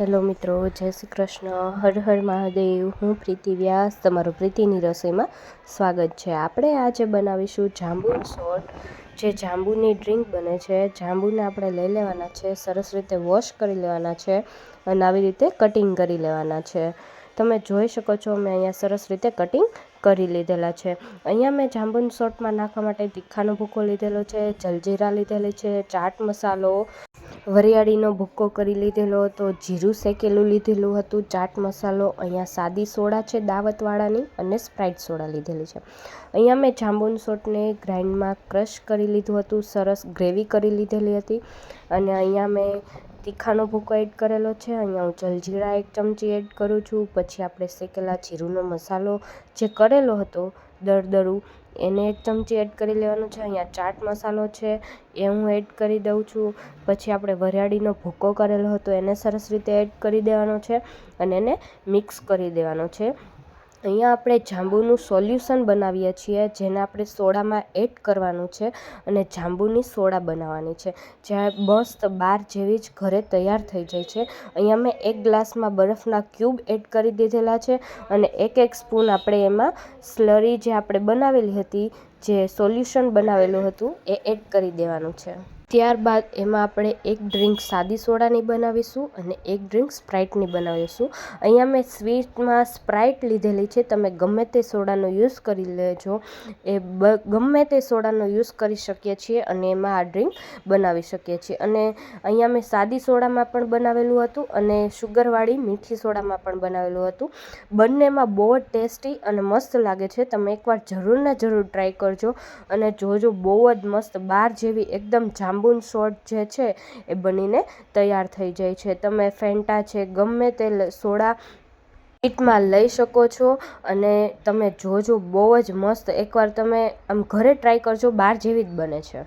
Hello મિત્રો, જય શ્રી કૃષ્ણ. હર હર મહાદેવ. હું પ્રીતિ વ્યાસ. તમારું પ્રીતિની રસોઈમાં સ્વાગત છે. આપણે આજે બનાવીશું જાંબુ સોટ. જે જાંબુની ડ્રિંક બને છે. જાંબુને આપણે લઈ લેવાના છે, સરસ રીતે વોશ કરી લેવાના છે અને આવી રીતે કટિંગ કરી લેવાના છે. તમે જોઈ શકો છો, મેં અહીંયા સરસ રીતે કટિંગ કરી લીધેલા છે. અહીંયા મેં જાંબુન સોટમાં નાખવા માટે તીખાનો ભૂકો લીધેલો છે, જલજીરા લીધેલી છે, ચાટ મસાલો વરિયાળીનો ભૂક્કો કરી લીધેલો હતો, જીરું શેકેલું લીધેલું હતું, ચાટ મસાલો, અહીંયા સાદી સોડા છે દાવતવાળાની અને સ્પ્રાઇટ સોડા લીધેલી છે. અહીંયા મેં જાંબુન સોટને ગ્રાઇન્ડમાં ક્રશ કરી લીધું હતું, સરસ ગ્રેવી કરી લીધેલી હતી અને અહીંયા મેં તીખાનો ભૂકો એડ કરેલો છે, અહીંયા હું જલજીરા એક ચમચી એડ કરું છું, પછી આપણે શેકેલા જીરુંનો મસાલો જે કરેલો હતો દરદરું. એને એક ચમચી એડ કરી લેવાનું છે. અહીંયા ચાટ મસાલો છે. એ હું એડ કરી દઉં છું. પછી આપણે વરિયાળીનો ભૂકો કરેલો હતો, એને સરસ રીતે એડ કરી દેવાનો છે અને એને મિક્સ કરી દેવાનો છે. અહીંયા આપણે જાંબુનું સોલ્યુશન બનાવીએ છીએ, જેને આપણે સોડામાં એડ કરવાનું છે અને જાંબુની સોડા બનાવવાની છે. જ્યાં મસ્ત બાર જેવી જ ઘરે તૈયાર થઈ જાય છે. અહીંયા મેં એક ગ્લાસમાં બરફના ક્યુબ એડ કરી દીધેલા છે અને એક એક સ્પૂન આપણે એમાં સ્લરી જે આપણે બનાવેલી હતી, જે સોલ્યુશન બનાવેલું હતું, એ એડ કરી દેવાનું છે. ત્યારબાદ એમાં આપણે એક ડ્રિંક સાદી સોડાની બનાવીશું અને એક ડ્રિંક સ્પ્રાઇટની બનાવીશું. અહીંયા મેં સ્વીટમાં સ્પ્રાઇટ લીધેલી છે, તમે ગમે તે સોડાનો યુઝ કરી લેજો. એ ગમે તે સોડાનો યુઝ કરી શકીએ છીએ અને એમાં આ ડ્રિંક બનાવી શકીએ છીએ. અને અહીંયા મેં સાદી સોડામાં પણ બનાવેલું હતું અને શુગરવાળી મીઠી સોડામાં પણ બનાવેલું હતું. બંનેમાં બહુ જ ટેસ્ટી અને મસ્ત લાગે છે. તમે એકવાર જરૂર ને જરૂર ટ્રાય કરજો અને જોજો બહુ જ મસ્ત, બાર જેવી એકદમ જાંબુ જાંબુન શોટ જે છે એ બનીને તૈયાર થઈ જાય છે. તમે ફેન્ટા છે ગમે તે સોડા કીટમાં લઈ શકો છો અને તમે જોજો બહુ જ મસ્ત. એકવાર તમે આમ ઘરે ટ્રાય કરજો, બહાર જેવી જ બને છે.